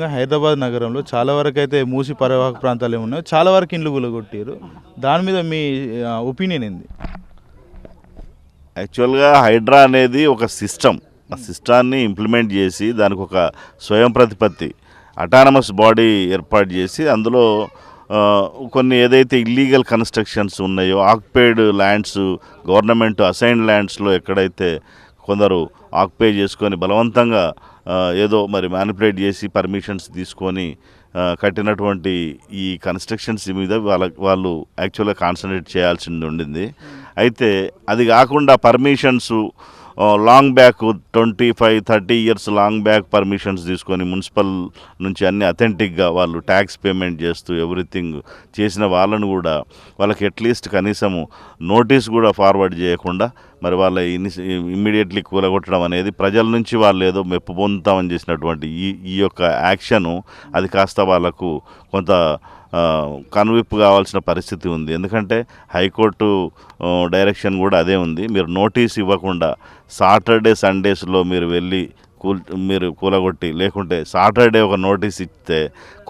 హైదరాబాద్ నగరంలో చాలా వరకు అయితే మూసి పరివాహక ప్రాంతాలు ఉన్నాయి చాలా వరకు ఇండ్లు గులగొట్టారు. దాని మీద మీ ఒపీనియన్ ఏంది? యాక్చువల్గా హైడ్రా అనేది ఒక సిస్టమ్. ఆ సిస్టాన్ని ఇంప్లిమెంట్ చేసి దానికి ఒక స్వయం ప్రతిపత్తి అటానమస్ బాడీ ఏర్పాటు చేసి అందులో కొన్ని ఏదైతే ఇల్లీగల్ కన్స్ట్రక్షన్స్ ఉన్నాయో ఆక్యుపైడ్ ల్యాండ్స్ గవర్నమెంట్ అసైన్డ్ ల్యాండ్స్లో ఎక్కడైతే కొందరు ఆక్యుపై చేసుకొని బలవంతంగా ఏదో మరి మ్యానిపులేట్ చేసి పర్మిషన్స్ తీసుకొని కట్టినటువంటి ఈ కన్స్ట్రక్షన్స్ మీద వాళ్ళ వాళ్ళు యాక్చువల్గా కాన్సన్ట్రేట్ చేయాల్సింది ఉండింది. అయితే అది కాకుండా permissions long back twenty five thirty years long back permissions తీసుకొని మున్సిపల్ నుంచి అన్ని అథెంటిక్గా వాళ్ళు ట్యాక్స్ పేమెంట్ చేస్తూ ఎవ్రీథింగ్ చేసిన వాళ్ళను కూడా వాళ్ళకి అట్లీస్ట్ కనీసము నోటీస్ కూడా ఫార్వర్డ్ చేయకుండా మరి వాళ్ళ ఇమ్మీడియట్లీ కూలగొట్టడం అనేది ప్రజల నుంచి వాళ్ళు ఏదో మెప్పు పొందుతామని చేసినటువంటి ఈ ఈ యొక్క యాక్షను అది కాస్త వాళ్ళకు కొంత కనువిప్పు కావాల్సిన పరిస్థితి ఉంది. ఎందుకంటే హైకోర్టు డైరెక్షన్ కూడా అదే ఉంది. మీరు నోటీస్ ఇవ్వకుండా సాటర్డే సండేస్లో మీరు వెళ్ళి కూల్ మీరు కూలగొట్టి లేకుంటే సాటర్డే ఒక నోటీస్ ఇస్తే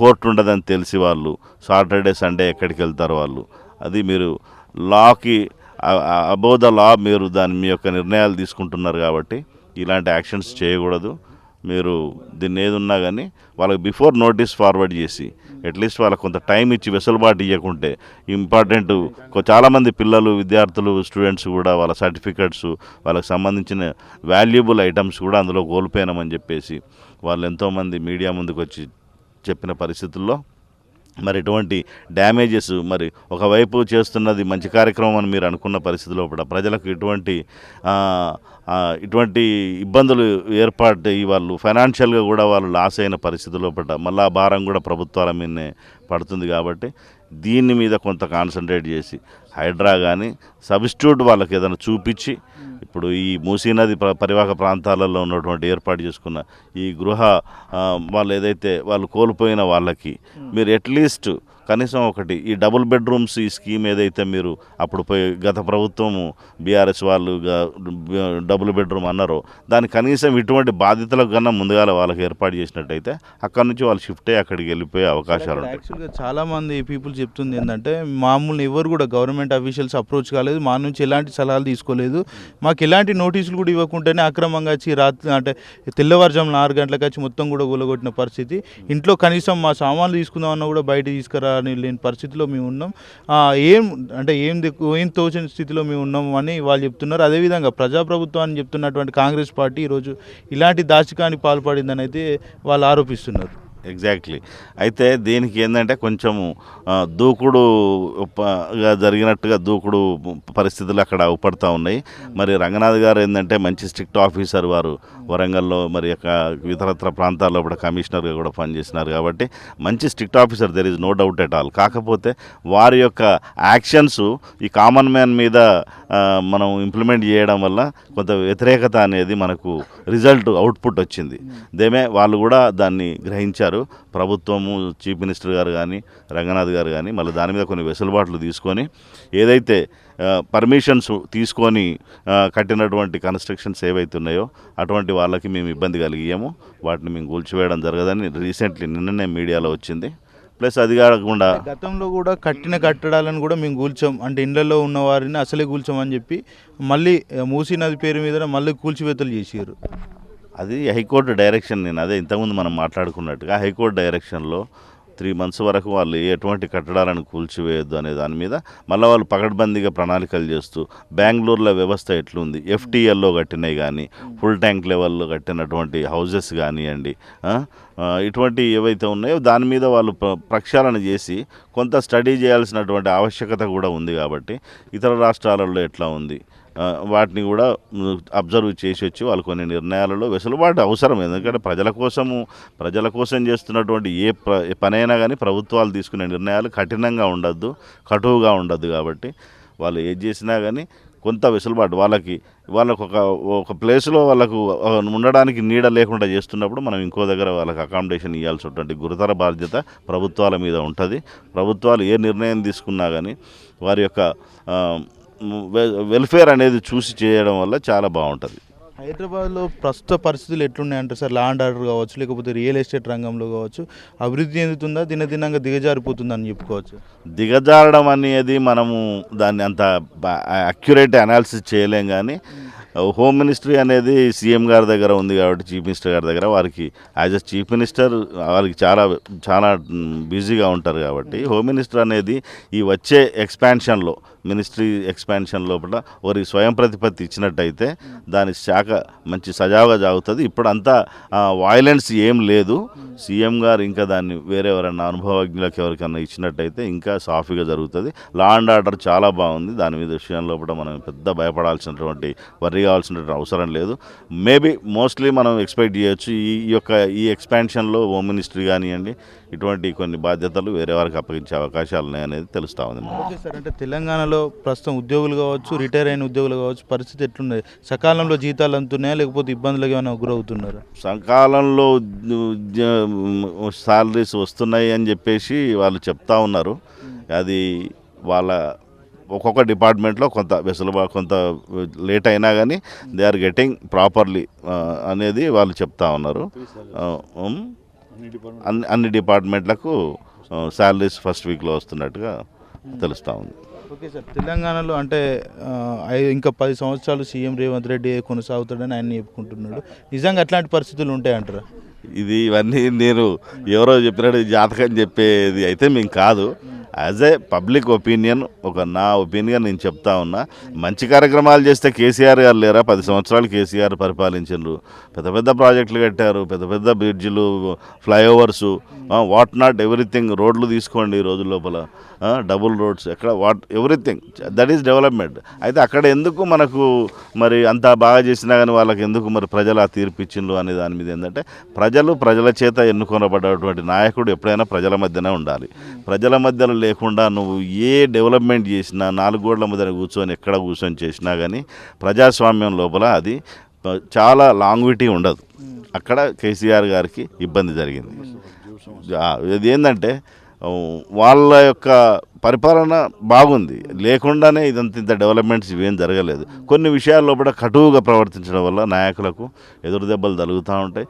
కోర్టు ఉండదని తెలిసి వాళ్ళు సాటర్డే సండే ఎక్కడికి వెళ్తారు వాళ్ళు. అది మీరు లాకి అబౌ ద లా మీరు దాని మీ యొక్క నిర్ణయాలు తీసుకుంటున్నారు కాబట్టి ఇలాంటి యాక్షన్స్ చేయకూడదు. మీరు దీన్ని ఏది ఉన్నా కానీ వాళ్ళకి బిఫోర్ నోటీస్ ఫార్వర్డ్ చేసి అట్లీస్ట్ వాళ్ళకి కొంత టైం ఇచ్చి వెసులుబాటు ఇవ్వకుంటే ఇంపార్టెంట్ చాలామంది పిల్లలు విద్యార్థులు స్టూడెంట్స్ కూడా వాళ్ళ సర్టిఫికెట్స్ వాళ్ళకి సంబంధించిన వాల్యుబుల్ ఐటమ్స్ కూడా అందులో కోల్పోయినామని చెప్పేసి వాళ్ళు ఎంతోమంది మీడియా ముందుకు వచ్చి చెప్పిన పరిస్థితుల్లో మరి ఇటువంటి డ్యామేజెస్ మరి ఒకవైపు చేస్తున్నది మంచి కార్యక్రమం అని మీరు అనుకున్న పరిస్థితిలో కూడా ప్రజలకు ఇటువంటి ఇటువంటి ఇబ్బందులు ఏర్పాటు వాళ్ళు ఫైనాన్షియల్గా కూడా వాళ్ళు లాస్ అయిన పరిస్థితిలో పడ్డ మళ్ళీ ఆ భారం కూడా ప్రభుత్వాల మీదనే పడుతుంది కాబట్టి దీని మీద కొంత కాన్సన్ట్రేట్ చేసి హైడ్రా కానీ సబ్స్టిట్యూట్ వాళ్ళకి ఏదైనా చూపించి ఇప్పుడు ఈ మూసీ నది ప- పరివాహక ప్రాంతాలలో ఉన్నటువంటి ఏర్పాటు చేసుకున్న ఈ గృహ వాళ్ళు ఏదైతే వాళ్ళు కోల్పోయిన వాళ్ళకి మీరు అట్లీస్ట్ కనీసం ఒకటి ఈ డబుల్ బెడ్రూమ్స్ ఈ స్కీమ్ ఏదైతే మీరు అప్పుడు పోయి గత ప్రభుత్వము బీఆర్ఎస్ వాళ్ళు డబుల్ బెడ్రూమ్ అన్నారో దాని కనీసం ఇటువంటి బాధితులకు కన్నా ముందుగా వాళ్ళకి ఏర్పాటు చేసినట్టయితే అక్కడ నుంచి వాళ్ళు షిఫ్ట్ అయ్యి అక్కడికి వెళ్ళిపోయే అవకాశాలు ఉంటాయి. యాక్చువల్గా చాలా మంది పీపుల్ చెప్తుంది ఏంటంటే మామూలు ఎవరు కూడా గవర్నమెంట్ అఫీషియల్స్ అప్రోచ్ కాలేదు మా నుంచి ఎలాంటి సలహాలు తీసుకోలేదు. మాకు ఎలాంటి నోటీసులు కూడా ఇవ్వకుండానే అక్రమంగా వచ్చి రాత్రి అంటే తెల్లవారుజామున ఆరు గంటలకు వచ్చి మొత్తం కూడా కూలగొట్టిన పరిస్థితి. ఇంట్లో కనీసం మా సామాన్లు తీసుకుందామన్నా కూడా బయట అని లేని పరిస్థితిలో మేము ఉన్నాం. ఏం అంటే ఏం ఏం తోచని స్థితిలో మేము ఉన్నాం అని వాళ్ళు చెప్తున్నారు. అదేవిధంగా ప్రజాప్రభుత్వాన్ని చెప్తున్నటువంటి కాంగ్రెస్ పార్టీ ఈరోజు ఇలాంటి దాచికానికి పాల్పడిందని అయితే వాళ్ళు ఆరోపిస్తున్నారు. ఎగ్జాక్ట్లీ అయితే దీనికి ఏంటంటే కొంచెము దూకుడు జరిగినట్టుగా దూకుడు పరిస్థితులు అక్కడ ఉపడతా ఉన్నాయి. మరి రంగనాథ్ గారు ఏంటంటే మంచి స్ట్రిక్ట్ ఆఫీసర్ వారు. వరంగల్లో మరి యొక్క ఇతరత్ర ప్రాంతాల్లో కూడా కమిషనర్గా కూడా పనిచేసినారు కాబట్టి మంచి strict officer there is no doubt at all కాకపోతే వారి యొక్క యాక్షన్స్ ఈ కామన్ మ్యాన్ మీద మనం ఇంప్లిమెంట్ చేయడం వల్ల కొంత వ్యతిరేకత అనేది మనకు రిజల్ట్ అవుట్పుట్ వచ్చింది. దేమే వాళ్ళు కూడా దాన్ని గ్రహించారు. ప్రభుత్వము చీఫ్ మినిస్టర్ గారు కానీ రంగనాథ్ గారు కానీ మళ్ళీ దాని మీద కొన్ని వెసులుబాట్లు తీసుకొని ఏదైతే పర్మిషన్స్ తీసుకొని కట్టినటువంటి కన్స్ట్రక్షన్స్ ఏవైతే ఉన్నాయో అటువంటి వాళ్ళకి మేము ఇబ్బంది కలిగాము వాటిని మేము కూల్చివేయడం జరగదని రీసెంట్లీ నిన్ననే మీడియాలో వచ్చింది. ప్లస్ అది కాకుండా గతంలో కూడా కట్టిన కట్టడాలను కూడా మేము కూల్చాం అంటే ఇండ్లలో ఉన్న వారిని అసలే కూల్చామని చెప్పి మళ్ళీ మూసీ నది పేరు మీద మళ్ళీ కూల్చివేతలు చేసారు అది హైకోర్టు డైరెక్షన్ నేను అదే ఇంతకుముందు మనం మాట్లాడుకున్నట్టుగా హైకోర్టు డైరెక్షన్లో త్రీ మంత్స్ వరకు వాళ్ళు ఎటువంటి కట్టడాలను కూల్చివేయొద్దు అనే దాని మీద మళ్ళీ వాళ్ళు పకడ్బందీగా ప్రణాళికలు చేస్తూ బెంగళూరులో వ్యవస్థ ఎట్లుంది? ఎఫ్టీఎల్లో కట్టినవి కానీ ఫుల్ ట్యాంక్ లెవెల్లో కట్టినటువంటి హౌజెస్ కానివ్వండి ఇటువంటి ఏవైతే ఉన్నాయో దాని మీద వాళ్ళు ప్రక్షాళన చేసి కొంత స్టడీ చేయాల్సినటువంటి ఆవశ్యకత కూడా ఉంది కాబట్టి ఇతర రాష్ట్రాలలో ఎట్లా ఉంది? వాటిని కూడా అబ్జర్వ్ చేసి వచ్చి వాళ్ళు కొన్ని నిర్ణయాలలో వెసులుబాటు అవసరం. ఎందుకంటే ప్రజల కోసము ప్రజల కోసం చేస్తున్నటువంటి ఏ ప్ర పనైనా కానీ ప్రభుత్వాలు తీసుకునే నిర్ణయాలు కఠినంగా ఉండద్దు కటువుగా ఉండద్దు కాబట్టి వాళ్ళు ఏది చేసినా కానీ కొంత వెసులుబాటు వాళ్ళకి వాళ్ళకు ఒక ఒక ప్లేస్లో వాళ్ళకు ఉండడానికి నీడ లేకుండా చేస్తున్నప్పుడు మనం ఇంకో దగ్గర వాళ్ళకి అకామిడేషన్ ఇవ్వాల్సినటువంటి గురుతర బాధ్యత ప్రభుత్వాల మీద ఉంటుంది. ప్రభుత్వాలు ఏ నిర్ణయం తీసుకున్నా కానీ వారి యొక్క వెల్ఫేర్ అనేది చూసి చేయడం వల్ల చాలా బాగుంటుంది. హైదరాబాద్లో ప్రస్తుత పరిస్థితులు ఎట్లున్నాయంటే సార్ లా అండ్ ఆర్డర్ కావచ్చు లేకపోతే రియల్ ఎస్టేట్ రంగంలో కావచ్చు అభివృద్ధి చెందుతుందా దినదినంగా దిగజారిపోతుందని చెప్పుకోవచ్చు? దిగజారడం అనేది మనము దాన్ని అంత అక్యురేట్ అనాలిసిస్ చేయలేం కానీ హోమ్ మినిస్ట్రీ అనేది సీఎం గారి దగ్గర ఉంది కాబట్టి చీఫ్ మినిస్టర్ గారి దగ్గర వారికి యాజ్ అ చీఫ్ మినిస్టర్ వారికి చాలా చాలా బిజీగా ఉంటారు కాబట్టి హోమ్ మినిస్టర్ అనేది ఈ వచ్చే ఎక్స్పాన్షన్లో మినిస్ట్రీ ఎక్స్పాన్షన్ లోపల వారి స్వయం ప్రతిపత్తి ఇచ్చినట్టయితే దాని శాఖ మంచి సజావుగా జాగుతుంది ఇప్పుడు అంతా వాయిలెన్స్ ఏం లేదు. సీఎం గారు ఇంకా దాన్ని వేరే ఎవరైనా అనుభవజ్ఞులకు ఎవరికైనా ఇచ్చినట్టయితే ఇంకా సాఫీగా జరుగుతుంది. లా అండ్ ఆర్డర్ చాలా బాగుంది. దాని మీద విషయంలో కూడా మనం పెద్ద భయపడాల్సినటువంటి వర్రీ కావాల్సినటువంటి అవసరం లేదు. మేబీ మోస్ట్లీ మనం ఎక్స్పెక్ట్ చేయొచ్చు. ఈ ఈ యొక్క ఈ ఎక్స్పాన్షన్లో హోమ్ మినిస్ట్రీ కానివ్వండి ఇటువంటి కొన్ని బాధ్యతలు వేరే వారికి అప్పగించే అవకాశాలు ఉన్నాయనేది తెలుస్తూ ఉంది మనకు. ఓకే సార్ అంటే తెలంగాణలో ప్రస్తుతం ఉద్యోగులు కావచ్చు రిటైర్ అయిన ఉద్యోగులు కావచ్చు పరిస్థితి ఎట్లున్నది సకాలంలో జీతాలు అందుతున్నాయా లేకపోతే ఇబ్బందులకు ఏమైనా గురవుతున్నారా? సకాలంలో శాలరీస్ వస్తున్నాయి అని చెప్పేసి వాళ్ళు చెప్తా ఉన్నారు. అది వాళ్ళ ఒక్కొక్క డిపార్ట్మెంట్లో కొంత వెసులుబా కొంత లేట్ అయినా కానీ దే ఆర్ గెటింగ్ ప్రాపర్లీ అనేది వాళ్ళు చెప్తా ఉన్నారు. అన్ని అన్ని డిపార్ట్మెంట్లకు శాలరీస్ ఫస్ట్ వీక్లో వస్తున్నట్టుగా తెలుస్తూ ఉంది. ఓకే సార్ తెలంగాణలో అంటే ఇంకా పది సంవత్సరాలు సీఎం రేవంత్ రెడ్డి కొనసాగుతాడని ఆయన చెప్పుకుంటున్నాడు. నిజంగా అట్లాంటి పరిస్థితులు ఉంటాయంటారా? ఇది ఇవన్నీ నేను ఎవరో చెప్పినట్టు జాతకం చెప్పేది అయితే మేము కాదు. యాజ్ ఏ పబ్లిక్ ఒపీనియన్ ఒక నా ఒపీనియన్ నేను చెప్తా ఉన్నా మంచి కార్యక్రమాలు చేస్తే కేసీఆర్ గారు లేరా? పది సంవత్సరాలు కేసీఆర్ పరిపాలించారు పెద్ద పెద్ద ప్రాజెక్టులు కట్టారు పెద్ద పెద్ద బ్రిడ్జిలు ఫ్లైఓవర్స్ వాట్ నాట్ ఎవ్రీథింగ్ రోడ్లు తీసుకోండి ఈ రోజు లోపల. డబుల్ రోడ్స్ ఎక్కడ what everything that is development అయితే అక్కడ ఎందుకు మనకు మరి అంత బాగా చేసినా కానీ వాళ్ళకి ఎందుకు మరి ప్రజలు ఆ తీర్పు ఇచ్చిండ్రు అనే దాని మీద ఏంటంటే ప్రజలు ప్రజల చేత ఎన్నుకొనబడ్డటువంటి నాయకుడు ఎప్పుడైనా ప్రజల మధ్యనే ఉండాలి. ప్రజల మధ్యలో లేకుండా నువ్వు ఏ డెవలప్మెంట్ చేసినా నాలుగు గోడల మధ్యన కూర్చొని ఎక్కడ కూర్చొని చేసినా కానీ ప్రజాస్వామ్యం లోపల అది చాలా లాంగ్విటీ ఉండదు. అక్కడ కేసీఆర్ గారికి ఇబ్బంది జరిగింది. ఇది ఏంటంటే వాళ్ళ యొక్క పరిపాలన బాగుంది. లేకుండానే ఇదంత ఇంత డెవలప్మెంట్స్ ఇవేం జరగలేదు. కొన్ని విషయాల్లో కూడా కటువుగా ప్రవర్తించడం వల్ల నాయకులకు ఎదురు దెబ్బలు తగులుతూ ఉంటాయి.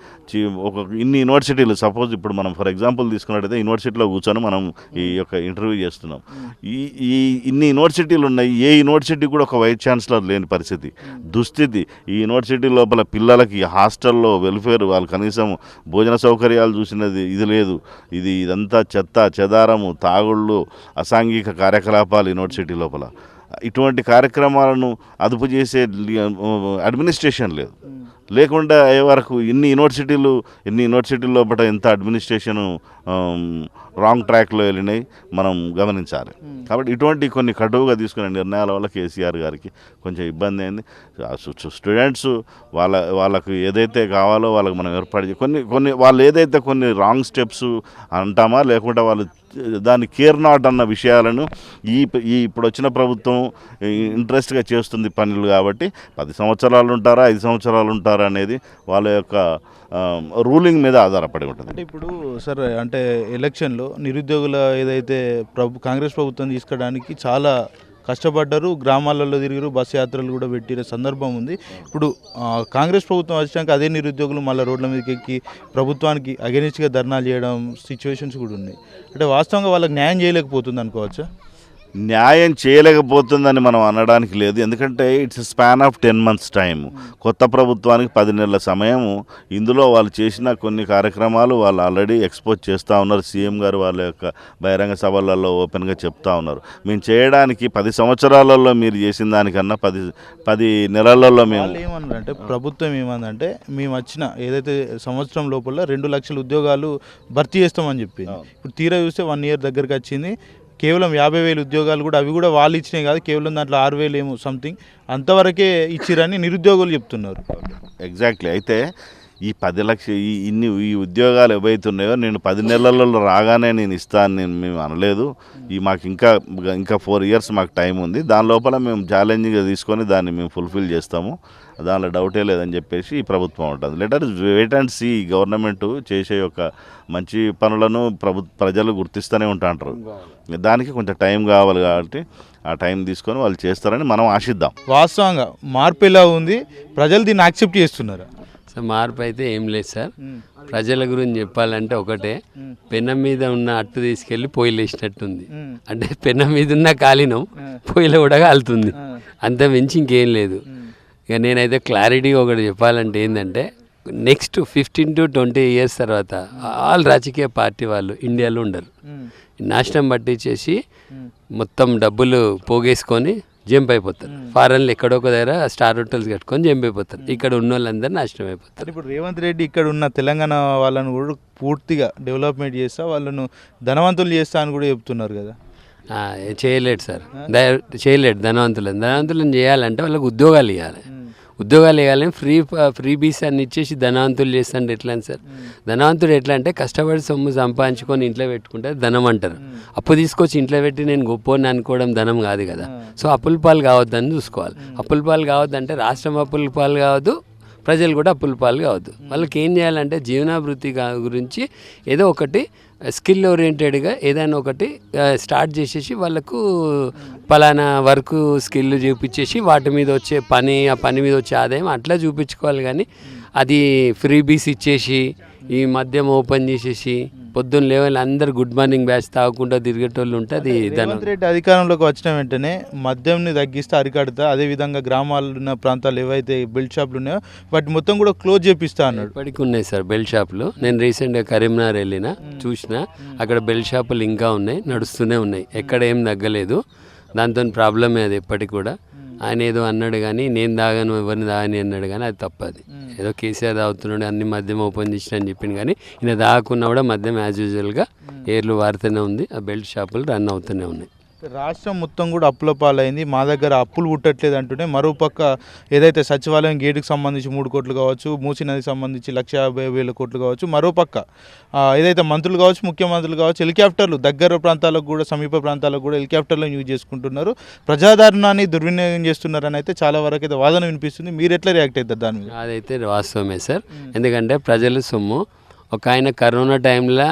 ఒక ఇన్ని యూనివర్సిటీలు సపోజ్ ఇప్పుడు మనం ఫర్ ఎగ్జాంపుల్ తీసుకున్నట్టయితే యూనివర్సిటీలో కూర్చొని మనం ఈ యొక్క ఇంటర్వ్యూ చేస్తున్నాం. ఈ ఈ ఇన్ని యూనివర్సిటీలు ఉన్నాయి. ఏ యూనివర్సిటీ కూడా ఒక వైస్ ఛాన్సలర్ లేని పరిస్థితి. దుస్థితి. ఈ యూనివర్సిటీ లోపల పిల్లలకి హాస్టల్లో వెల్ఫేర్ వాళ్ళు కనీసం భోజన సౌకర్యాలు చూసినది ఇది లేదు. ఇది ఇదంతా చెత్త చెదారము తాగుళ్ళు అసాంఘిక కార్యకలాపాలు యూనివర్సిటీ లోపల. ఇటువంటి కార్యక్రమాలను అదుపు చేసే అడ్మినిస్ట్రేషన్ లేదు. లేకుండా అయ్యే వరకు ఇన్ని యూనివర్సిటీలు ఇన్ని యూనివర్సిటీల లోపల ఎంత అడ్మినిస్ట్రేషను రాంగ్ ట్రాక్లో వెళ్ళినాయి మనం గమనించాలి. కాబట్టి ఇటువంటి కొన్ని కటువుగా తీసుకునే నిర్ణయాల వల్ల కేసీఆర్ గారికి కొంచెం ఇబ్బంది అయింది. స్టూడెంట్స్ వాళ్ళ వాళ్ళకు ఏదైతే కావాలో వాళ్ళకి మనం ఏర్పాటు కొన్ని కొన్ని వాళ్ళు ఏదైతే కొన్ని రాంగ్ స్టెప్స్ అంటామా లేకుంటే వాళ్ళు దాన్ని కేర్ నాట్ అన్న విషయాలను ఈ ఈ ఇప్పుడు వచ్చిన ప్రభుత్వం ఇంట్రెస్ట్గా చేస్తుంది పనులు కాబట్టి పది సంవత్సరాలు ఉంటారా ఐదు సంవత్సరాలు ఉంటారా అనేది వాళ్ళ యొక్క రూలింగ్ మీద ఆధారపడి ఉంటుంది. అంటే ఇప్పుడు సార్ అంటే ఎలక్షన్లో నిరుద్యోగుల ఏదైతే ప్రభు కాంగ్రెస్ ప్రభుత్వం తీసుకోవడానికి చాలా కష్టపడ్డారు గ్రామాలలో తిరిగారు బస్ యాత్రలు కూడా పెట్టిన సందర్భం ఉంది. ఇప్పుడు కాంగ్రెస్ ప్రభుత్వం వచ్చాక అదే నిరుద్యోగులు మళ్ళీ రోడ్ల మీదకి ఎక్కి ప్రభుత్వానికి అగెనిస్ట్గా ధర్నాలు చేయడం సిచ్యువేషన్స్ కూడా ఉన్నాయి. అంటే వాస్తవంగా వాళ్ళకి న్యాయం చేయలేకపోతుంది అనుకోవచ్చా? న్యాయం చేయలేకపోతుందని మనం అనడానికి లేదు. ఎందుకంటే it's span of ten months time కొత్త ప్రభుత్వానికి పది నెలల సమయము. ఇందులో వాళ్ళు చేసిన కొన్ని కార్యక్రమాలు వాళ్ళు ఆల్రెడీ ఎక్స్పోజ్ చేస్తూ ఉన్నారు. సీఎం గారు వాళ్ళ యొక్క బహిరంగ సభలలో ఓపెన్గా చెప్తా ఉన్నారు. మేము చేయడానికి పది సంవత్సరాలలో మీరు చేసిన దానికన్నా పది పది నెలలలో మేము ఏమన్నారంటే ప్రభుత్వం ఏమందంటే మేము వచ్చిన ఏదైతే సంవత్సరం లోపల రెండు లక్షల ఉద్యోగాలు భర్తీ చేస్తామని చెప్పి ఇప్పుడు తీరా చూస్తే వన్ ఇయర్ దగ్గరికి వచ్చింది. కేవలం యాభై వేలు ఉద్యోగాలు కూడా అవి కూడా వాళ్ళు ఇచ్చినాయి కాదు కేవలం దాంట్లో ఆరు వేలు ఏమో సంథింగ్ అంతవరకే ఇచ్చిరని నిరుద్యోగులు చెప్తున్నారు. ఎగ్జాక్ట్లీ అయితే ఈ పది లక్ష ఈ ఇన్ని ఈ ఉద్యోగాలు ఏవైతున్నాయో నేను పది నెలలలో రాగానే నేను ఇస్తాను నేను మేము అనలేదు. ఈ మాకు ఇంకా ఇంకా ఫోర్ ఇయర్స్ మాకు టైం ఉంది. దాని లోపల మేము ఛాలెంజింగ్గా తీసుకొని దాన్ని మేము ఫుల్ఫిల్ చేస్తాము. దానిలో డౌటే లేదని చెప్పేసి ఈ ప్రభుత్వం ఉంటుంది. Later wait and see government చేసే యొక్క మంచి పనులను ప్రభు ప్రజలు గుర్తిస్తూనే ఉంటాంటారు దానికి కొంచెం టైం కావాలి కాబట్టి ఆ టైం తీసుకొని వాళ్ళు చేస్తారని మనం ఆశిద్దాం. వాస్తవంగా మార్పు ఎలా ఉంది? ప్రజలు దీన్ని యాక్సెప్ట్ చేస్తున్నారా. సో మార్పు అయితే ఏం లేదు సార్. ప్రజల గురించి చెప్పాలంటే ఒకటే. పెనం మీద ఉన్న అట్టు తీసుకెళ్ళి పొయ్యిలు వేసినట్టుంది. అంటే పెనం మీద ఉన్న కాలినం పొయ్యిలో కూడా కాలుతుంది. అంత మించి ఇంకేం లేదు. ఇక నేనైతే క్లారిటీ ఒకటి చెప్పాలంటే ఏంటంటే next fifteen to twenty years తర్వాత ఆల్ రాజకీయ పార్టీ వాళ్ళు ఇండియాలో ఉండరు. నాశనం పట్టించేసి మొత్తం డబ్బులు పోగేసుకొని జంప్ అయిపోతారు. ఫారెన్లో ఎక్కడో ఒక దగ్గర స్టార్ హోటల్స్ కట్టుకొని జంప్ అయిపోతారు. ఇక్కడ ఉన్న వాళ్ళందరూ నాశనం అయిపోతారు. ఇప్పుడు రేవంత్ రెడ్డి ఇక్కడ ఉన్న తెలంగాణ వాళ్ళను కూడా పూర్తిగా డెవలప్మెంట్ చేస్తా వాళ్ళను ధనవంతులు చేస్తా అని కూడా చెప్తున్నారు కదా. ఆ, చేయలేడు సార్. చేయలేడు ధనవంతులను. ధనవంతులను చేయాలంటే వాళ్ళకి ఉద్యోగాలు ఇవ్వాలి. ఉద్యోగాలు ఇవ్వాలని ఫ్రీ ఫ్రీ బీస్ అన్ని ఇచ్చేసి ధనవంతులు చేస్తుంటే ఎట్లా అని సార్ ధనవంతుడు ఎట్లా అంటే కష్టపడి సొమ్ము సంపాదించుకొని ఇంట్లో పెట్టుకుంటే ధనం అంటారు. అప్పు తీసుకొచ్చి ఇంట్లో పెట్టి నేను గొప్పని అనుకోవడం ధనం కాదు కదా. సో అప్పుల పాలు కావద్దని చూసుకోవాలి. అప్పుల పాలు కావద్దంటే రాష్ట్రం అప్పుల పాలు కావద్దు ప్రజలు కూడా అప్పుల పాలు కావద్దు. వాళ్ళకి ఏం చేయాలంటే జీవనాభివృద్ధి గురించి ఏదో ఒకటి స్కిల్ ఓరియంటెడ్గా ఏదైనా ఒకటి స్టార్ట్ చేసేసి వాళ్ళకు పలానా వర్క్ స్కిల్ చూపించేసి వాటి మీద వచ్చే పని ఆ పని మీద వచ్చే ఆదాయం అట్లా చూపించుకోవాలి కానీ అది ఫ్రీ బీస్ ఇచ్చేసి ఈ మద్యం ఓపెన్ చేసేసి పొద్దున్న లేవాలి అందరు గుడ్ మార్నింగ్ బ్యాచ్ తాగకుండా తిరిగేటోళ్ళు ఉంటే అది రేవంత్ రెడ్డి అధికారంలోకి వచ్చిన వెంటనే మద్యంని తగ్గిస్తే అరికడతా అదేవిధంగా గ్రామాలు ఉన్న ప్రాంతాలు ఏవైతే బిల్డ్ షాపులు ఉన్నాయో వాటి మొత్తం కూడా క్లోజ్ చేపిస్తా అన్నాడు. ఇప్పటికి ఉన్నాయి సార్ బెల్ షాపులు. నేను రీసెంట్గా కరీంనగర్ వెళ్ళిన చూసిన. అక్కడ బెల్ షాపులు ఇంకా ఉన్నాయి నడుస్తూనే ఉన్నాయి. ఎక్కడ ఏం తగ్గలేదు. దాంతో ప్రాబ్లమే అది ఎప్పటికి కూడా. ఆయన ఏదో అన్నాడు కానీ నేను దాగాను ఎవరిని దాగని అన్నాడు కానీ అది తప్పది. ఏదో కేసీఆర్ తాగుతున్నాడు అన్ని మద్యం ఓపెన్ చేసిన అని చెప్పింది కానీ ఈయన దాగకున్నా కూడా మద్యం యాజ్ యూజువల్గా ఏర్లు వారుతూనే ఉంది ఆ బెల్ట్ షాపులు రన్ అవుతూనే ఉన్నాయి. రాష్ట్రం మొత్తం కూడా అప్పుల పాలైంది. మా దగ్గర అప్పులు పుట్టట్లేదు అంటూనే మరోపక్క ఏదైతే సచివాలయం గేటుకు సంబంధించి మూడు కోట్లు కావచ్చు మూసి నదికి సంబంధించి లక్ష యాభై వేల కోట్లు కావచ్చు మరోపక్క ఏదైతే మంత్రులు కావచ్చు ముఖ్యమంత్రులు కావచ్చు హెలికాప్టర్లు దగ్గర ప్రాంతాలకు కూడా సమీప ప్రాంతాలకు కూడా హెలికాప్టర్లను యూజ్ చేసుకుంటున్నారు. ప్రజాదరణాన్ని దుర్వినియోగం చేస్తున్నారని అయితే చాలా వరకు అయితే వాదన వినిపిస్తుంది. మీరు ఎట్లా రియాక్ట్ అవుతారు దాని మీద? అదైతే వాస్తవమే సార్. ఎందుకంటే ప్రజల సొమ్ము ఒక ఆయన కరోనా టైంలో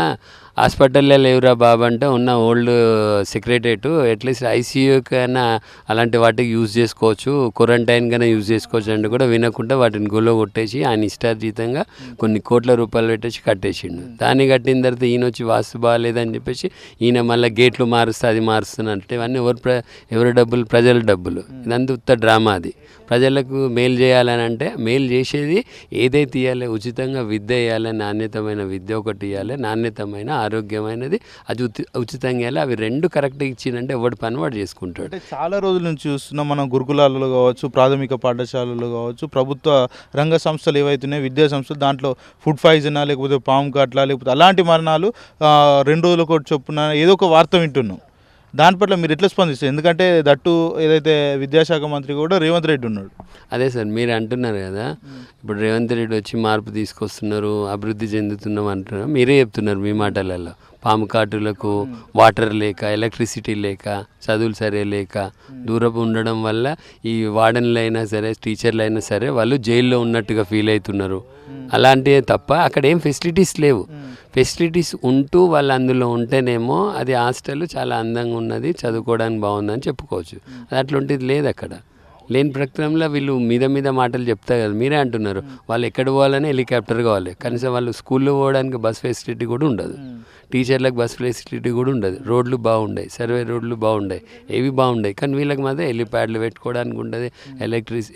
హాస్పిటల్లో లేవురా బాబు అంటే ఉన్న ఓల్డ్ సెక్రటరేట్. అట్లీస్ట్ ఐసీయూ కన్నా అలాంటి వాటికి యూజ్ చేసుకోవచ్చు. క్వారంటైన్ కన్నా యూజ్ చేసుకోవచ్చు అంటే కూడా వినకుండా వాటిని గులో కొట్టేసి ఆయన ఇష్టాతీతంగా కొన్ని కోట్ల రూపాయలు పెట్టేసి కట్టేసిండు. దాన్ని కట్టిన తర్వాత ఈయన వచ్చి వాస్తు బాగాలేదని చెప్పేసి ఈయన మళ్ళీ గేట్లు మారుస్తా అది మారుస్తున్నా అంటే ఇవన్నీ ఎవరు ప్ర ఎవరి డబ్బులు? ప్రజల డబ్బులు. ఇదంతా ఉత్త డ్రామా అది. ప్రజలకు మేలు చేయాలని అంటే మేలు చేసేది ఏదైతే ఇవ్వాలి ఉచితంగా విద్య ఇవ్వాలి నాణ్యతమైన విద్య ఒకటి ఇవ్వాలి నాణ్యతమైన ఆరోగ్యమైనది అది ఉచి- ఉచితంగా ఇవ్వాలి అవి రెండు కరెక్ట్గా ఇచ్చిందంటే ఎవడు పని వాడు చేసుకుంటాడు. చాలా రోజుల నుంచి చూస్తున్నాం మనం గురుకులాలలో కావచ్చు ప్రాథమిక పాఠశాలలు కావచ్చు ప్రభుత్వ రంగ సంస్థలు ఏవైతున్నాయో విద్యా సంస్థలు దాంట్లో ఫుడ్ పాయిజనా లేకపోతే పాము కాట్లా లేకపోతే అలాంటి మరణాలు రెండు రోజుల చొప్పున ఏదో ఒక వార్త వింటున్నాం. దాని పట్ల మీరు ఎట్లా స్పందిస్తారు? ఎందుకంటే దట్టు ఏదైతే విద్యాశాఖ మంత్రి కూడా రేవంత్ రెడ్డి ఉన్నాడు. అదే సార్ మీరు అంటున్నారు కదా ఇప్పుడు రేవంత్ రెడ్డి వచ్చి మార్పు తీసుకొస్తున్నారు అభివృద్ధి చెందుతున్నాం అంటున్నారు మీరే చెప్తున్నారు మీ మాటలలో. పాము కాటులకు వాటర్ లేక ఎలక్ట్రిసిటీ లేక చదువులు సరే లేక దూరపు ఉండడం వల్ల ఈ వార్డెన్లు అయినా సరే టీచర్లు అయినా సరే వాళ్ళు జైల్లో ఉన్నట్టుగా ఫీల్ అవుతున్నారు. అలాంటివే తప్ప అక్కడ ఏం ఫెసిలిటీస్ లేవు. ఫెసిలిటీస్ ఉంటూ వాళ్ళు అందులో ఉంటేనేమో అది హాస్టల్ చాలా అందంగా ఉన్నది చదువుకోవడానికి బాగుందని చెప్పుకోవచ్చు. అది అట్లాంటిది లేదు అక్కడ. లేని ప్రక్రమంలో వీళ్ళు మీద మీద మాటలు చెప్తారు కదా మీరే అంటున్నారు. వాళ్ళు ఎక్కడ పోవాలని హెలికాప్టర్ కావాలి. కనీసం వాళ్ళు స్కూల్లో పోవడానికి బస్ ఫెసిలిటీ కూడా ఉండదు. టీచర్లకు బస్ ఫెసిలిటీ కూడా ఉండదు. రోడ్లు బాగుండాయి సర్వే రోడ్లు బాగుండాయి ఏవి బాగుండాయి. కానీ వీళ్ళకి మాత్రం హెలిప్యాడ్లు పెట్టుకోవడానికి ఉంటుంది ఎలక్ట్రిసి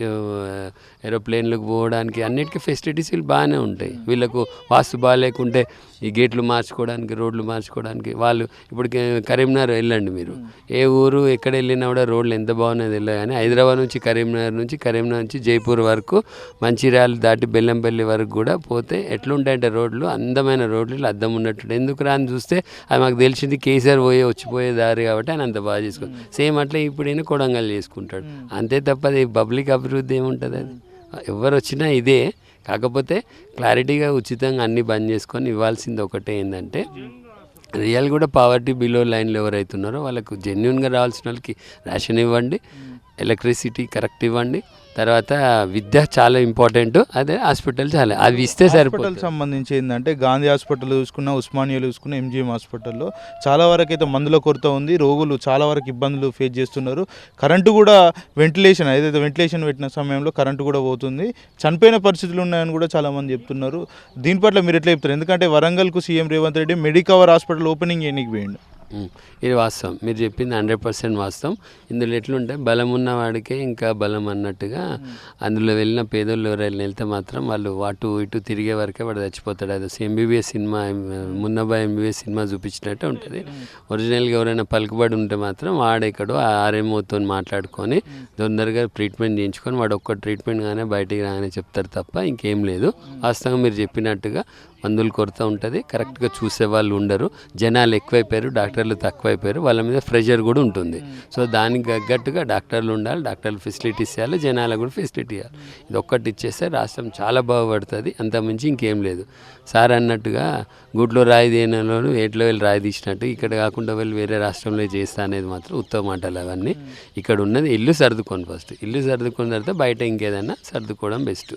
ఏరోప్లేన్లకు పోవడానికి అన్నిటికీ ఫెసిలిటీస్ వీళ్ళు బాగానే ఉంటాయి. వీళ్ళకు వాస్తు బాగాలేకుంటే ఈ గేట్లు మార్చుకోవడానికి రోడ్లు మార్చుకోవడానికి వాళ్ళు ఇప్పుడు కరీంనగర్ వెళ్ళండి మీరు. ఏ ఊరు ఎక్కడ వెళ్ళినా కూడా రోడ్లు ఎంత బాగున్నాయి తెలియదు కానీ హైదరాబాద్ నుంచి కరీంనగర్ నుంచి కరీంనగర్ నుంచి జైపూర్ వరకు మంచిర్యాల దాటి బెల్లంపల్లి వరకు కూడా పోతే ఎట్లుంటాయంటే రోడ్లు అందమైన రోడ్లు అద్దం ఉన్నట్టు. ఎందుకు రా అని చూస్తే అది మాకు తెలిసింది కేసీఆర్ పోయే వచ్చిపోయే దారి కాబట్టి ఆయన అంత బాగా చేసుకుంటాడు సేమ్ అట్లా ఇప్పుడు ఈయన కొడంగల్ చేసుకుంటాడు. అంతే తప్ప అది పబ్లిక్ అభివృద్ధి ఏముంటుంది అది? ఎవరు వచ్చినా ఇదే. కాకపోతే క్లారిటీగా ఉచితంగా అన్ని బంద్ చేసుకొని ఇవ్వాల్సింది ఒకటే ఏంటంటే రియల్ కూడా పావర్టీ బిలో లైన్లో ఎవరైతే ఉన్నారో వాళ్ళకు జెన్యున్గా రావాల్సిన వాళ్ళకి రేషన్ ఇవ్వండి. ఎలక్ట్రిసిటీ కరెక్ట్ ఇవ్వండి. తర్వాత విద్య చాలా ఇంపార్టెంట్. అదే హాస్పిటల్ చాలా. అవి ఇస్తే హాస్పిటల్ సరిపోతుంది. సంబంధించి ఏంటంటే గాంధీ హాస్పిటల్ చూసుకున్న ఉస్మానియాలో చూసుకున్న ఎంజిఎం హాస్పిటల్లో చాలా వరకు అయితే మందుల కొరత ఉంది. రోగులు చాలా వరకు ఇబ్బందులు ఫేస్ చేస్తున్నారు. కరెంటు కూడా వెంటిలేషన్ ఏదైతే వెంటిలేషన్ పెట్టిన సమయంలో కరెంటు కూడా పోతుంది. చనిపోయిన పరిస్థితులు ఉన్నాయని కూడా చాలా మంది చెప్తున్నారు. దీని పట్ల మీరు ఎట్లా చెప్తారు? ఎందుకంటే వరంగల్కు CM Revanth Reddy Medicover hospital opening చేయడానికి పోయిండు. ఇది వాస్తవం. మీరు చెప్పింది హండ్రెడ్ పర్సెంట్ వాస్తవం. ఇందులో ఎట్లుంటే బలం ఉన్న వాడికే ఇంకా బలం అన్నట్టుగా అందులో వెళ్ళిన పేదోళ్ళు ఎవరైనా వెళ్తే మాత్రం వాళ్ళు అటు ఇటు తిరిగే వరకే వాడు చచ్చిపోతాడు. అది MBBS cinema Munnabhai MBBS cinema చూపించినట్టే ఉంటుంది. ఒరిజినల్గా ఎవరైనా పలుకుబడి ఉంటే మాత్రం వాడెక్కడో ఆర్ఎంఓతో మాట్లాడుకొని తొందరగా ట్రీట్మెంట్ చేయించుకొని వాడు ఒక్క ట్రీట్మెంట్ కానీ బయటికి రాగానే చెప్తారు తప్ప ఇంకేం లేదు. వాస్తవంగా మీరు చెప్పినట్టుగా మందులు కొరత ఉంటుంది. కరెక్ట్గా చూసే వాళ్ళు ఉండరు. జనాలు ఎక్కువైపోయారు డాక్టర్లు తక్కువైపోయారు. వాళ్ళ మీద ప్రెషర్ కూడా ఉంటుంది. సో దానికి తగ్గట్టుగా డాక్టర్లు ఉండాలి డాక్టర్లు ఫెసిలిటీస్ ఇవ్వాలి జనాలకు కూడా ఫెసిలిటీ ఇవ్వాలి ఇది ఒక్కటి ఇచ్చేస్తే రాష్ట్రం చాలా బాగుపడుతుంది. అంత మించి ఇంకేం లేదు. సార్ అన్నట్టుగా గుడ్లో రాయి దేనిలోను ఏట్లో వెళ్ళి రాయి తీసినట్టు ఇక్కడ కాకుండా వెళ్ళి వేరే రాష్ట్రంలో చేస్తా అనేది మాత్రం ఉత్తమ మాటలు అవన్నీ. ఇక్కడ ఉన్నది ఇల్లు సర్దుకోండి ఫస్ట్. ఇల్లు సర్దుకున్న తర్వాత బయట ఇంకేదైనా సర్దుకోవడం బెస్ట్.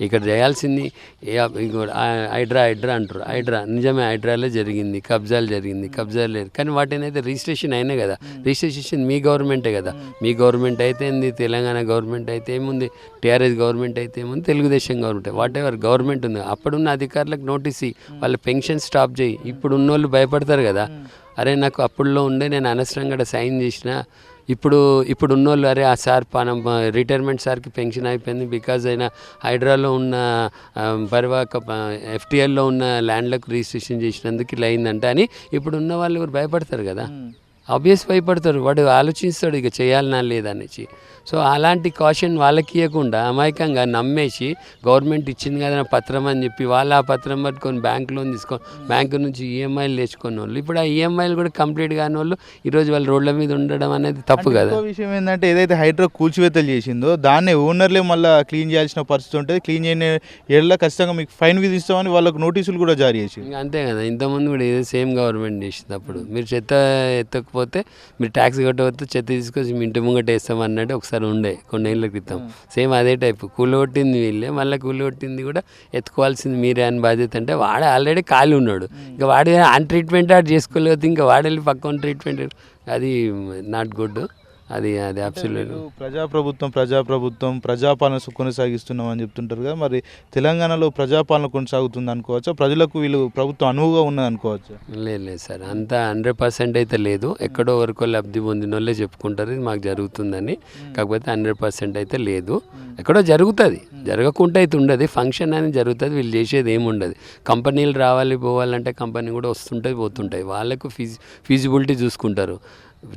ఇక్కడ చేయాల్సింది హైడ్రా హైడ్రా అంటారు. హైడ్రా నిజమే హైడ్రాలో జరిగింది కబ్జాలు జరిగింది కబ్జాలు లేదు. కానీ వాటిని అయితే రిజిస్ట్రేషన్ అయినాయి కదా. రిజిస్ట్రేషన్ మీ గవర్నమెంటే కదా. మీ గవర్నమెంట్ అయితే ఏంది? తెలంగాణ గవర్నమెంట్ అయితే ఏముంది? టీఆర్ఎస్ గవర్నమెంట్ అయితే ఏముంది? Telugu Desam government. Whatever government ఉంది. అప్పుడున్న అధికారులకు నోటీస్ వాళ్ళ పెన్షన్ స్టాప్ చేయి. ఇప్పుడు ఉన్నోళ్ళు భయపడతారు కదా. అరే నాకు అప్పుడులో ఉండే నేను అనవసరంగా సైన్ చేసిన ఇప్పుడు ఇప్పుడు ఉన్నోళ్ళు అరే ఆ సార్ మనం రిటైర్మెంట్ సార్కి పెన్షన్ అయిపోయింది బికాజ్ అయినా హైడ్రాలో ఉన్న పరివాక ఎఫ్టీఎల్లో ఉన్న ల్యాండ్లకు రిజిస్ట్రేషన్ చేసినందుకు ఇలా అయిందంట అని ఇప్పుడు ఉన్న వాళ్ళు ఎవరు భయపడతారు కదా. ఆబ్వియస్ భయపడతారు. వాడు ఆలోచిస్తాడు ఇక చేయాలనా లేదనేసి సో అలాంటి కాషన్ వాళ్ళకి ఇవ్వకుండా అమాయకంగా నమ్మేసి గవర్నమెంట్ ఇచ్చింది కదా పత్రం అని చెప్పి వాళ్ళు ఆ పత్రం పట్టుకొని బ్యాంక్ లోన్ తీసుకొని బ్యాంకు నుంచి E ఈఎంఐలు తెచ్చుకున్న వాళ్ళు ఇప్పుడు ఆ ఈఎంఐలు కూడా కంప్లీట్ కాని వాళ్ళు ఈరోజు వాళ్ళు రోడ్ల మీద ఉండడం అనేది తప్పు కదా. విషయం ఏంటంటే ఏదైతే హైడ్రో కూల్చివేతలు చేసిందో దాన్ని ఓనర్లే మళ్ళీ క్లీన్ చేయాల్సిన పరిస్థితి ఉంటుంది. క్లీన్ చేయని ఏళ్ళ ఖచ్చితంగా మీకు ఫైన్ విధిస్తామని వాళ్ళకు నోటీసులు కూడా జారీ చేసి అంతే కదా. ఇంతకుముందు కూడా ఏదో సేమ్ గవర్నమెంట్ చేసింది అప్పుడు. మీరు చెత్త ఎత్తకపోతే మీరు ట్యాక్స్ కట్టకపోతే చెత్త తీసుకొచ్చి మీ ఇంటి ముంగట వేస్తాం అన్నట్టు ఒకసారి ఉండే కొన్నేళ్ళ క్రితం. సేమ్ అదే టైప్. కూలగొట్టింది వీళ్ళే మళ్ళీ కూలగొట్టింది కూడా ఎత్తుకోవాల్సింది మీరే అని బాధ్యత అంటే వాడు ఆల్రెడీ ఖాళీ ఉన్నాడు. ఇంకా వాడు ఆన్ ట్రీట్మెంట్ ఆడు చేసుకోలేకపోతే ఇంకా వాడు వెళ్ళి పక్కన ట్రీట్మెంట్ అది నాట్ గుడ్. అది అది అబ్సల్యూట్ ప్రజాప్రభుత్వం ప్రజాప్రభుత్వం ప్రజాపాలన కొనసాగిస్తున్నాం అని చెప్తుంటారు కదా మరి తెలంగాణలో ప్రజాపాలన కొనసాగుతుంది అనుకోవచ్చా? ప్రజలకు వీళ్ళు ప్రభుత్వం అనువుగా ఉన్నది అనుకోవచ్చా? లేదు లేదు సార్. అంతా హండ్రెడ్ పర్సెంట్ అయితే లేదు. ఎక్కడో వరకు లబ్ధి పొందిన వాళ్ళే చెప్పుకుంటారు. ఇది మాకు జరుగుతుందని. కాకపోతే హండ్రెడ్ పర్సెంట్ అయితే లేదు. ఎక్కడో జరుగుతుంది. జరగకుండా అయితే ఉండదు. ఫంక్షన్ అనేది జరుగుతుంది. వీళ్ళు చేసేది ఏమి ఉండదు. కంపెనీలు రావాలి పోవాలంటే కంపెనీ కూడా వస్తుంటాయి పోతుంటాయి. వాళ్ళకు ఫీజి ఫీజిబిలిటీ చూసుకుంటారు.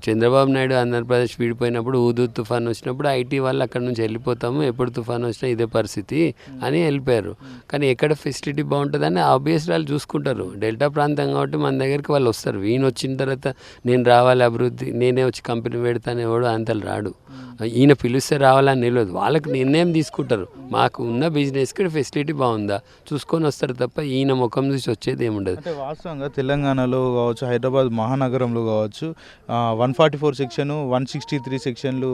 చంద్రబాబు నాయుడు ఆంధ్రప్రదేశ్ విడిపోయినప్పుడు ఊదు తుఫాన్ వచ్చినప్పుడు ఐటీ వాళ్ళు అక్కడ నుంచి వెళ్ళిపోతాము ఎప్పుడు తుఫాన్ వచ్చినా ఇదే పరిస్థితి అని వెళ్ళిపోయారు. కానీ ఎక్కడ ఫెసిలిటీ బాగుంటుందని ఆబ్వియస్ వాళ్ళు చూసుకుంటారు. డెల్టా ప్రాంతం కాబట్టి మన దగ్గరికి వాళ్ళు వస్తారు. ఈయన వచ్చిన తర్వాత నేను రావాలి అభివృద్ధి నేనే వచ్చి కంపెనీ పెడతాను ఎవడు అంతలు రాడు. ఈయన పిలిస్తే రావాలని నిలవదు వాళ్ళకి నిర్ణయం తీసుకుంటారు. మాకు ఉన్న బిజినెస్కి ఫెసిలిటీ బాగుందా? చూసుకొని వస్తారు తప్ప ఈయన ముఖం చూసి వచ్చేది ఏముండదు. వాస్తవంగా తెలంగాణలో కావచ్చు హైదరాబాద్ మహానగరంలో కావచ్చు one forty four section one sixty three సెక్షన్లు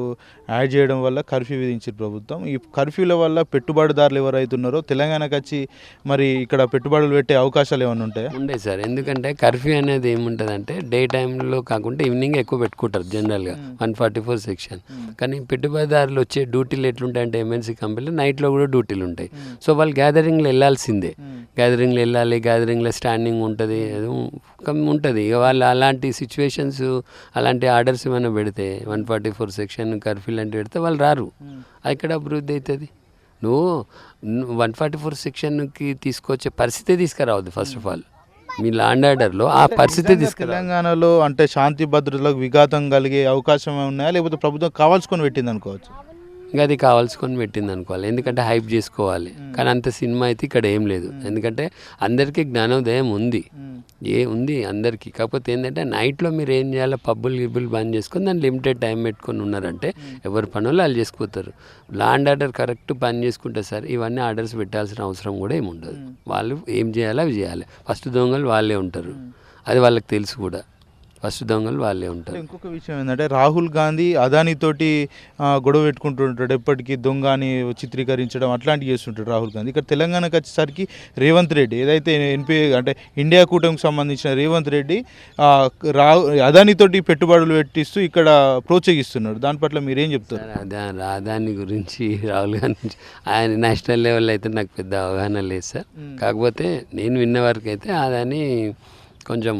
యాడ్ చేయడం వల్ల కర్ఫ్యూ విధించారు ప్రభుత్వం. ఈ కర్ఫ్యూల వల్ల పెట్టుబడిదారులు ఎవరైతే ఉన్నారో తెలంగాణకు వచ్చి మరి ఇక్కడ పెట్టుబడులు పెట్టే అవకాశాలు ఏమైనా ఉంటాయా? ఉండే సార్. ఎందుకంటే కర్ఫ్యూ అనేది ఏముంటుందంటే డే టైంలో కాకుండా ఈవినింగ్ ఎక్కువ పెట్టుకుంటారు జనరల్గా వన్ ఫార్టీ ఫోర్ సెక్షన్. కానీ పెట్టుబడిదారులు వచ్చే డ్యూటీలు ఎట్లుంటాయంటే ఎంఎన్సీ కంపెనీలో నైట్లో కూడా డ్యూటీలు ఉంటాయి. సో వాళ్ళు గ్యాదరింగ్లో వెళ్ళాల్సిందే. గ్యాదరింగ్లో వెళ్ళాలి గ్యాదరింగ్లో స్టాండింగ్ ఉంటుంది ఉంటుంది. ఇక వాళ్ళు అలాంటి సిచ్యువేషన్స్ అలాంటి ఆర్డర్స్ ఏమైనా పెడితే one forty four section curfew లాంటివి పెడితే వాళ్ళు రారు. ఎక్కడ అభివృద్ధి అవుతుంది? నువ్వు వన్ ఫార్టీ ఫోర్ సెక్షన్కి తీసుకొచ్చే పరిస్థితే తీసుకురావద్దు ఫస్ట్ ఆఫ్ ఆల్ మీ లాండ్ ఆర్డర్లో ఆ పరిస్థితి తీసుకురా తెలంగాణలో అంటే శాంతి భద్రతలకు విఘాతం కలిగే అవకాశం ఉన్నాయా? లేకపోతే ప్రభుత్వం కావాల్సుకొని పెట్టింది అనుకోవచ్చు. ఇంకా అది కావాల్సుకొని పెట్టింది అనుకోవాలి ఎందుకంటే హైప్ చేసుకోవాలి. కానీ అంత సినిమా అయితే ఇక్కడ ఏం లేదు. ఎందుకంటే అందరికీ జ్ఞానోదయం ఉంది. ఏ ఉంది అందరికీ. కాకపోతే ఏంటంటే నైట్లో మీరు ఏం చేయాలో పబ్బులు గిబ్బులు బంద్ చేసుకొని దాన్ని లిమిటెడ్ టైం పెట్టుకొని ఉన్నారంటే ఎవరి పనులు వాళ్ళు చేసుకుపోతారు. ల్యాండ్ ఆర్డర్ కరెక్ట్ పని చేసుకుంటే సార్ ఇవన్నీ ఆర్డర్స్ పెట్టాల్సిన అవసరం కూడా ఏమి ఉండదు వాళ్ళు ఏం చేయాలో అవి చేయాలి. ఫస్ట్ దొంగలు వాళ్ళే ఉంటారు. అది వాళ్ళకి తెలుసు కూడా. ఫస్ట్ దొంగలు వాళ్ళే ఉంటారు. ఇంకొక విషయం ఏంటంటే రాహుల్ గాంధీ అదాని తోటి ఆ, గొడవ పెట్టుకుంటుంటాడు ఎప్పటికీ దొంగ అని చిత్రీకరించడం అట్లాంటివి చేస్తుంటాడు రాహుల్ గాంధీ. ఇక్కడ తెలంగాణకు వచ్చేసరికి రేవంత్ రెడ్డి ఏదైతే ఎన్పీ అంటే ఇండియా కూటమికి సంబంధించిన రేవంత్ రెడ్డి ఆ, రా అదాని తోటి పెట్టుబడులు పెట్టిస్తూ ఇక్కడ ప్రోత్సహిస్తున్నాడు. దాని పట్ల మీరేం చెప్తారు? సార్ అదా రాధాని గురించి రాహుల్ గాంధీ ఆయన నేషనల్ లెవెల్ అయితే నాకు పెద్ద అవగాహన లేదు సార్. కాకపోతే నేను విన్న వరకు అయితే అదని కొంచెం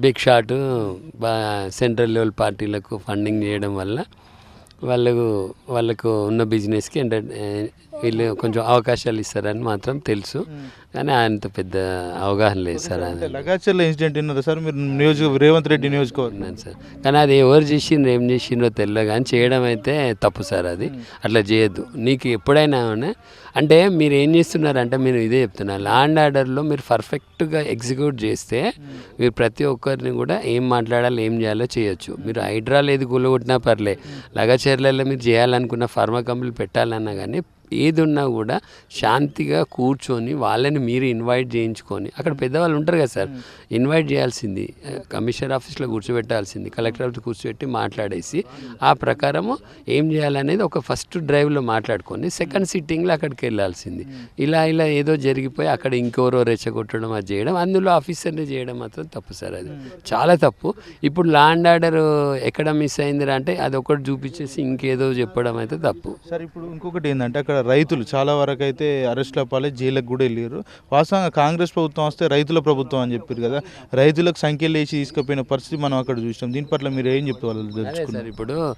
బిగ్ షాట్ బాగా సెంట్రల్ లెవెల్ పార్టీలకు ఫండింగ్ చేయడం వల్ల వాళ్ళకు వాళ్ళకు ఉన్న బిజినెస్కి ఎంటర్ వీళ్ళు కొంచెం అవకాశాలు ఇస్తారని మాత్రం తెలుసు. కానీ అంత పెద్ద అవగాహన లేదు సార్ అది లగాచర్ల ఇన్సిడెంట్ విన్నారా సార్? మీరు నియోజక రేవంత్ రెడ్డి నియోజకవర్గం. సార్. కానీ అది ఎవరు చేసిండ్రు ఏం చేసిండ్రో తెలియదు కానీ చేయడం అయితే తప్పు సార్ అది. అట్లా చేయొద్దు. నీకు ఎప్పుడైనా అంటే మీరు ఏం చేస్తున్నారంటే మీరు ఇదే చెప్తున్నారు ల్యాండ్ ఆర్డర్లో మీరు పర్ఫెక్ట్గా ఎగ్జిక్యూట్ చేస్తే మీరు ప్రతి ఒక్కరిని కూడా ఏం మాట్లాడాలి ఏం చేయాలో చేయొచ్చు. మీరు హైడ్రాలు ఏది కూలగొట్టినా పర్లే. లగచర్లలో మీరు చేయాలనుకున్న ఫార్మా కంపెనీలు పెట్టాలన్నా కానీ ఏది ఉన్నా కూడా శాంతిగా కూర్చొని వాళ్ళని మీరు ఇన్వైట్ చేయించుకొని అక్కడ పెద్దవాళ్ళు ఉంటారు కదా సార్ ఇన్వైట్ చేయాల్సింది కమిషనర్ ఆఫీస్లో కూర్చోబెట్టాల్సింది కలెక్టర్ ఆఫీస్ కూర్చోబెట్టి మాట్లాడేసి ఆ ప్రకారము ఏం చేయాలనేది ఒక ఫస్ట్ డ్రైవ్లో మాట్లాడుకొని సెకండ్ సిట్టింగ్లో అక్కడికి వెళ్ళాల్సింది. ఇలా ఇలా ఏదో జరిగిపోయి అక్కడ ఇంకెవరో రెచ్చగొట్టడం అది చేయడం అందులో ఆఫీసర్ని చేయడం మాత్రం తప్పు సార్ అది. చాలా తప్పు. ఇప్పుడు ల్యాండ్ ఆర్డర్ ఎక్కడ మిస్ అయిందిరా అంటే అది ఒకటి చూపించేసి ఇంకేదో చెప్పడం అయితే తప్పు. సార్ ఇప్పుడు ఇంకొకటి ఏంటంటే అక్కడ రైతులు చాలా వరకు అయితే అరెస్ట్ల పాలే జైలకు కూడా వెళ్ళారు వాస్తవంగా కాంగ్రెస్ ప్రభుత్వం వస్తే రైతుల ప్రభుత్వం అని చెప్పారు కదా రైతులకు సంఖ్యలు వేసి తీసుకుపోయిన పరిస్థితి మనం అక్కడ చూసాం దీని పట్ల మీరు ఏం చెప్తారు ఇప్పుడు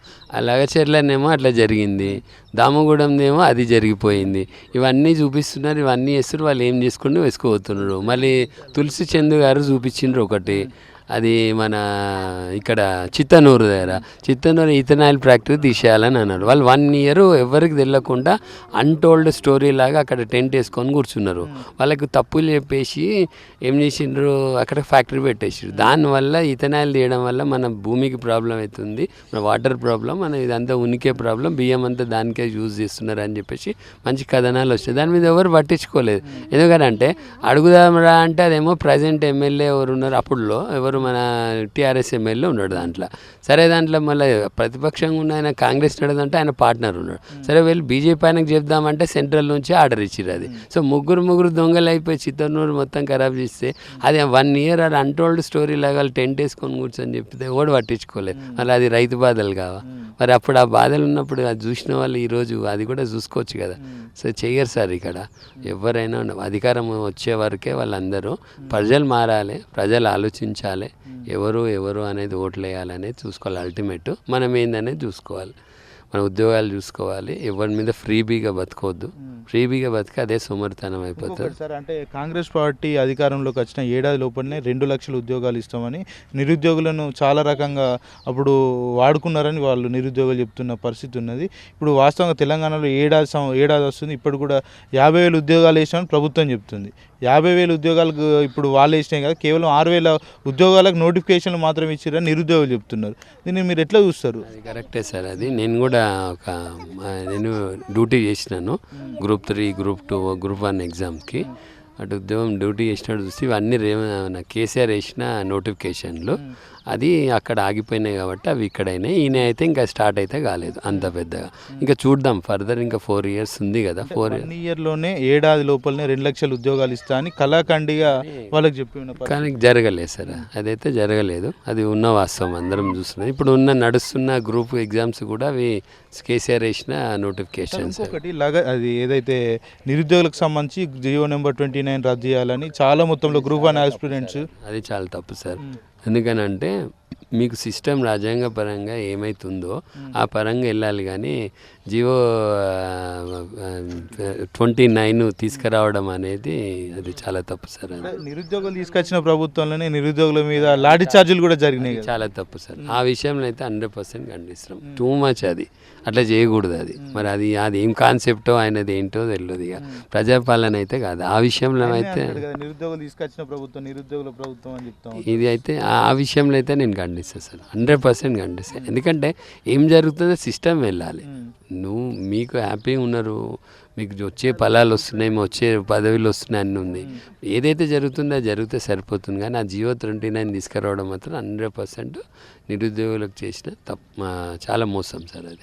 లగచర్లనేమో అట్లా జరిగింది. దామగూడెందేమో అది జరిగిపోయింది. ఇవన్నీ చూపిస్తున్నారు ఇవన్నీ చేస్తున్నారు వాళ్ళు ఏం చేసుకుని వేసుకోబోతున్నారు. మళ్ళీ తులసి చందు గారు చూపించిండ్రు ఒకటి. అది మన ఇక్కడ చిత్తనూరు దగ్గర. చిత్తనూరు ఇథనాయిల్ ఫ్యాక్టరీ తీసేయాలని అన్నారు. వాళ్ళు వన్ ఇయర్ ఎవరికి తెలియకుండా అన్టోల్డ్ స్టోరీ లాగా అక్కడ టెంట్ వేసుకొని కూర్చున్నారు. వాళ్ళకి తప్పులు చెప్పేసి ఏం చేసిండ్రు? అక్కడ ఫ్యాక్టరీ పెట్టేసారు దానివల్ల ఇథనాయిల్ తీయడం వల్ల మన భూమికి ప్రాబ్లం అవుతుంది. మన వాటర్ ప్రాబ్లం మన ఇదంతా ఉనికే ప్రాబ్లం బియ్యం అంతా దానికే యూజ్ చేస్తున్నారు అని చెప్పేసి మంచి కథనాలు వచ్చాయి దాని మీద ఎవరు పట్టించుకోలేదు. ఎందుకంటే అడుగుదామరా అంటే అదేమో ప్రజెంట్ ఎమ్మెల్యే ఎవరు ఉన్నారు అప్పుడులో ఎవరు మన టీఆర్ఎస్ ఎమ్మెల్యే ఉన్నాడు దాంట్లో. సరే దాంట్లో మళ్ళీ ప్రతిపక్షంగా ఉన్న ఆయన కాంగ్రెస్ నడదంటే ఆయన పార్ట్నర్ ఉన్నాడు. సరే వెళ్ళి బీజేపీ ఆయనకు చెప్దామంటే సెంట్రల్ నుంచి ఆర్డర్ ఇచ్చిర్రు అది. సో ముగ్గురు ముగ్గురు దొంగలు అయిపోయి చిత్తూరు మొత్తం ఖరాబ్ చేస్తే అది వన్ ఇయర్ అది అన్టోల్డ్ స్టోరీ లాగా టెంట్ వేసుకొని కూర్చొని చెప్తే ఓడి పట్టించుకోలేదు. మళ్ళీ అది రైతు బాధలు కావా? మరి అప్పుడు ఆ బాధలు ఉన్నప్పుడు అది చూసిన వాళ్ళు ఈరోజు అది కూడా చూసుకోవచ్చు కదా. సో చెయ్యరు సార్ ఇక్కడ. ఎవరైనా అధికారం వచ్చే వరకే వాళ్ళందరూ ప్రజలు మారాలి ప్రజలు ఆలోచించాలి ఎవరు ఎవరు అనేది ఓట్లు వేయాలనేది చూసుకోవాలి. అల్టిమేట్ మనం ఏందనేది చూసుకోవాలి. మన ఉద్యోగాలు చూసుకోవాలి. ఎవరి మీద ఫ్రీబీగా బతకొద్దు. ఫ్రీబీగా బతికి అదే సోమరితనం అయిపోతుంది. సార్ అంటే కాంగ్రెస్ పార్టీ అధికారంలోకి వచ్చిన ఏడాది లోపలనే రెండు లక్షల ఉద్యోగాలు ఇస్తామని నిరుద్యోగులను చాలా రకంగా అప్పుడు వాడుకున్నారని వాళ్ళు నిరుద్యోగులు చెప్తున్న పరిస్థితి ఉన్నది. ఇప్పుడు వాస్తవంగా తెలంగాణలో ఏడాది ఏడాది వస్తుంది. ఇప్పుడు కూడా యాభై వేలు ఉద్యోగాలు వేసామని ప్రభుత్వం చెప్తుంది. యాభై వేలు ఉద్యోగాలకు ఇప్పుడు వాళ్ళు వేసినాయి కదా. కేవలం ఆరు వేల ఉద్యోగాలకు నోటిఫికేషన్లు మాత్రం ఇచ్చారని నిరుద్యోగులు చెప్తున్నారు. దీన్ని మీరు ఎట్లా చూస్తారు? అది కరెక్టే సార్ అది. నేను కూడా ఒక నేను డ్యూటీ చేసినాను. Group three group two group one ఎగ్జామ్కి. అటు ఉద్యోగం డ్యూటీ చేసినట్టు చూసి ఇవన్నీ రేవ మన కేసీఆర్ వేసిన నోటిఫికేషన్లు. అది అక్కడ ఆగిపోయినాయి కాబట్టి అవి ఇక్కడైనాయి. ఈయన అయితే ఇంకా స్టార్ట్ అయితే కాలేదు అంత పెద్దగా. ఇంకా చూద్దాం ఫర్దర్ ఇంకా ఫోర్ ఇయర్స్ ఉంది కదా ఫోర్ వన్ ఇయర్లోనే ఏడాది లోపలనే రెండు లక్షల ఉద్యోగాలు ఇస్తా అని కళాఖండిగా వాళ్ళకి చెప్పి. కానీ జరగలేదు సార్ అదైతే జరగలేదు. అది ఉన్న వాస్తవం అందరం చూస్తున్నాం. ఇప్పుడు ఉన్న నడుస్తున్న గ్రూప్ ఎగ్జామ్స్ కూడా అవి కేసీఆర్ వేసిన నోటిఫికేషన్స్. ఇంకొకటి లగ అది ఏదైతే నిరుద్యోగులకు సంబంధించి జియో నెంబర్ ట్వంటీ నైన్ రద్దు చేయాలని చాలా మొత్తంలో గ్రూప్ వన్ ఆస్పిరెంట్స్ అది చాలా తప్పు సార్. ఎందుకనంటే మీకు సిస్టమ్ రాజ్యాంగ పరంగా ఏమైతుందో ఆ పరంగా వెళ్ళాలి కానీ జియో ట్వంటీ నైన్ తీసుకురావడం అనేది అది చాలా తప్పు సార్. నిరుద్యోగులు తీసుకొచ్చిన ప్రభుత్వంలోనే నిరుద్యోగుల మీద లాఠీ చార్జీలు కూడా జరిగినాయి చాలా తప్పు సార్. ఆ విషయంలో అయితే హండ్రెడ్ పర్సెంట్ ఖండిస్తున్నాం టూ మచ్ అది. అట్లా చేయకూడదు అది. మరి అది అది ఏం కాన్సెప్టో ఆయనది ఏంటో తెలియదు ఇక. ప్రజాపాలన అయితే కాదు. ఆ విషయంలో అయితే నిరుద్యోగులు తీసుకొచ్చిన ప్రభుత్వం నిరుద్యోగుల ప్రభుత్వం అని చెప్తాం. ఇది అయితే ఆ విషయంలో అయితే నేను ఖండిస్తాను సార్. హండ్రెడ్ పర్సెంట్ ఖండిస్తాను ఎందుకంటే ఏం జరుగుతుందో సిస్టమ్ వెళ్ళాలి. నువ్వు మీకు హ్యాపీగా ఉన్నారు. మీకు వచ్చే ఫలాలు వస్తున్నాయి వచ్చే పదవులు వస్తున్నాయి అన్నీ ఉంది. ఏదైతే జరుగుతుందో అది జరిగితే సరిపోతుంది. కానీ ఆ జియో ట్వంటీ నైన్ తీసుకురావడం మాత్రం హండ్రెడ్ పర్సెంట్ నిరుద్యోగులకు చేసిన తప్ప చాలా మోసం సార్ అది.